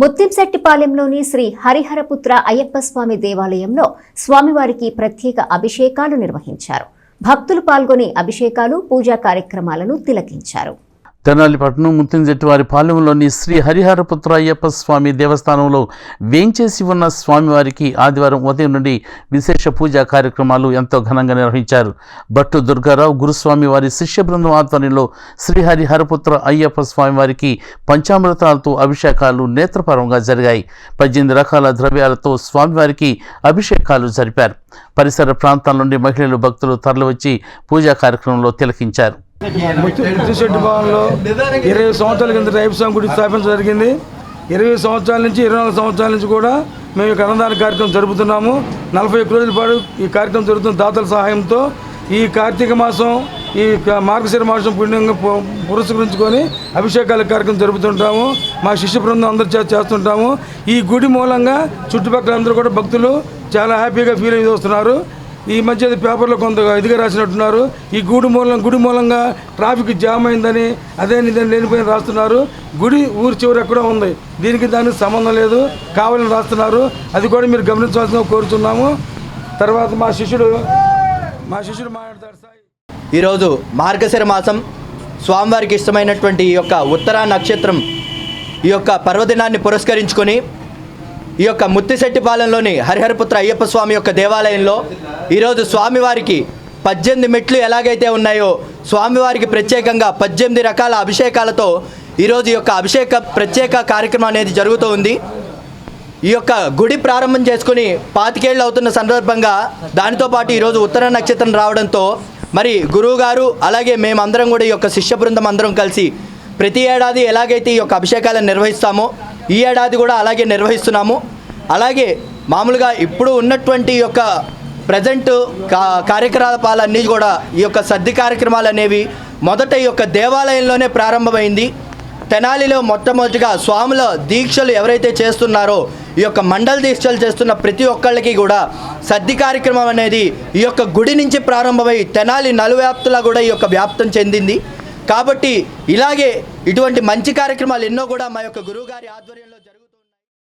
ముత్తింశెట్టిపాలెంలోని శ్రీ హరిహరపుత్ర అయ్యప్ప స్వామి దేవాలయంలో స్వామివారికి ప్రత్యేక అభిషేకాలు నిర్వహించారు. భక్తులు పాల్గొని అభిషేకాలు పూజా కార్యక్రమాలను తిలకించారు. తెనాలిపట్నం ముత్తింజెట్టివారి పాలెంలోని శ్రీ హరిహరపుత్ర అయ్యప్ప స్వామి దేవస్థానంలో వేంచేసి ఉన్న స్వామివారికి ఆదివారం ఉదయం నుండి విశేష పూజా కార్యక్రమాలు ఎంతో ఘనంగా నిర్వహించారు. భట్టు దుర్గారావు గురుస్వామి వారి శిష్య బృందం ఆధ్వర్యంలో శ్రీ హరిహరపుత్ర అయ్యప్ప స్వామివారికి పంచామృతాలతో అభిషేకాలు నేత్రపరంగా జరిగాయి. పద్దెనిమిది రకాల ద్రవ్యాలతో స్వామివారికి అభిషేకాలు జరిపారు. పరిసర ప్రాంతాల నుండి మహిళలు భక్తులు తరలివచ్చి పూజా కార్యక్రమంలో తిలకించారు. ముత్తిశెట్టి భవన్లో ఇరవై సంవత్సరాల కింద రైపు స్వామి గుడి స్థాపించడం జరిగింది. ఇరవై సంవత్సరాల నుంచి ఇరవై నాలుగు సంవత్సరాల నుంచి కూడా మేము ఇక్కడ అన్నదాన కార్యక్రమం జరుపుతున్నాము. నలభై ఒక్క రోజుల పాటు ఈ కార్యక్రమం జరుగుతున్న దాతల సహాయంతో ఈ కార్తీక మాసం ఈ మార్గశిర మాసం పుణ్యంగా పురస్కరించుకొని అభిషేకాల కార్యక్రమం జరుపుతుంటాము. మా శిష్య బృందం అందరూ చేస్తుంటాము. ఈ గుడి మూలంగా చుట్టుపక్కల అందరూ కూడా భక్తులు చాలా హ్యాపీగా ఫీల్ అయ్యి వస్తున్నారు. ఈ మధ్య అది పేపర్లో కొంత ఇదిగా రాసినట్టున్నారు. ఈ గుడి మూలం గుడి మూలంగా ట్రాఫిక్ జామ్ అయిందని అదే ఇదని లేనిపోయిన రాస్తున్నారు. గుడి ఊరి చివరి ఎక్కడో ఉంది. దీనికి దానికి సంబంధం లేదు. కావాలని రాస్తున్నారు. అది కూడా మీరు గమనించవలసిన కోరుతున్నాము తర్వాత మా శిష్యుడు మా శిష్యుడు మాట్లాడతారు ఈరోజు మార్గశిర మాసం స్వామివారికి ఇష్టమైనటువంటి ఈ యొక్క ఉత్తరా నక్షత్రం ఈ యొక్క పర్వదినాన్ని పురస్కరించుకొని ఈ యొక్క ముత్తిశెట్టిపాలెంలోని హరిహరపుత్ర అయ్యప్ప స్వామి యొక్క దేవాలయంలో ఈరోజు స్వామివారికి పద్దెనిమిది మెట్లు ఎలాగైతే ఉన్నాయో స్వామివారికి ప్రత్యేకంగా పద్దెనిమిది రకాల అభిషేకాలతో ఈరోజు ఈ యొక్క అభిషేక ప్రత్యేక కార్యక్రమం అనేది జరుగుతూ ఉంది. ఈ యొక్క గుడి ప్రారంభం చేసుకుని పాతికేళ్ళు అవుతున్న సందర్భంగా దానితో పాటు ఈరోజు ఉత్తర నక్షత్రం రావడంతో మరి గురువు గారు అలాగే మేమందరం కూడా ఈ యొక్క శిష్య బృందం అందరం కలిసి ప్రతి ఏడాది ఎలాగైతే ఈ యొక్క అభిషేకాలను నిర్వహిస్తామో ఈ ఏడాది కూడా అలాగే నిర్వహిస్తున్నాము. అలాగే మామూలుగా ఇప్పుడు ఉన్నటువంటి యొక్క ప్రజెంట్ కా కార్యకలాపాలన్నీ కూడా ఈ యొక్క సర్ది కార్యక్రమాలు అనేవి మొదట ఈ యొక్క దేవాలయంలోనే ప్రారంభమైంది. తెనాలిలో మొట్టమొదటిగా స్వాముల దీక్షలు ఎవరైతే చేస్తున్నారో ఈ యొక్క మండల దీక్షలు చేస్తున్న ప్రతి ఒక్కళ్ళకి కూడా సర్ది కార్యక్రమం అనేది ఈ యొక్క గుడి నుంచి ప్రారంభమై తెనాలి నలువ్యాప్తులా కూడా ఈ యొక్క వ్యాప్తం చెందింది. కాబట్టి ఇలాగే ఇటువంటి మంచి కార్యక్రమాలు ఎన్నో కూడా మా యొక్క గురువుగారి ఆధ్వర్యంలో